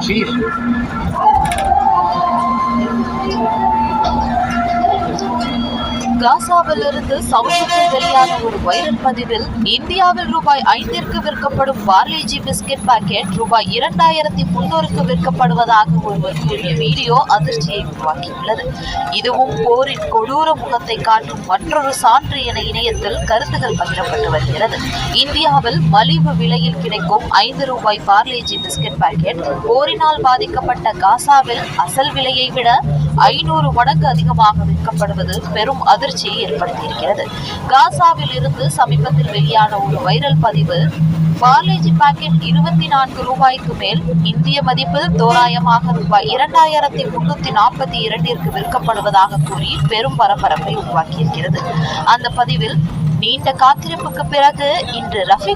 desafio காசாவிலிருந்து சவுதிக்கு வெளியான ஒரு viral பதிவில் இந்தியாவில் ரூபாய் ஐந்திற்கு விற்கப்படும் பார்லேஜி பிஸ்கெட் பாக்கெட் ரூபாய் இரண்டாயிரத்தி முன்னூறுக்கு விற்கப்படுவதாக ஒருவர் கூறிய வீடியோ அதிர்ச்சியை உருவாக்கியுள்ளது. இதுவும் போரின் கொடூர முகத்தை காட்டும் மற்றொரு சான்று என இணையத்தில் கருத்துகள் பகிரப்பட்டு வருகிறது. இந்தியாவில் மலிவு விலையில் கிடைக்கும் ஐந்து ரூபாய் பார்லேஜி பிஸ்கெட் பாக்கெட் போரினால் பாதிக்கப்பட்ட காசாவில் அசல் விலையை விட ஐநூறு மடங்கு அதிகமாக விற்கப்படுவது பெரும் அதிர்ச்சி அதிர்ச்சியை ஏற்படுத்தியிருக்கிறது. காசாவில் இருந்து சமீபத்தில் வெளியான ஒரு வைரல் பதிவு பார்லேஜி பாக்கெட் இருபத்தி நான்கு ரூபாய்க்கு மேல் இந்திய மதிப்பில் தோராயமாக ரூபாய் இரண்டாயிரத்தி முன்னூத்தி நாற்பத்தி இரண்டிற்கு விற்கப்படுவதாக கூறி பெரும் பரபரப்பை உருவாக்கியிருக்கிறது. அந்த பதிவில் நீண்ட காத்திருப்புக்கு பிறகு இன்று ரஃபிக்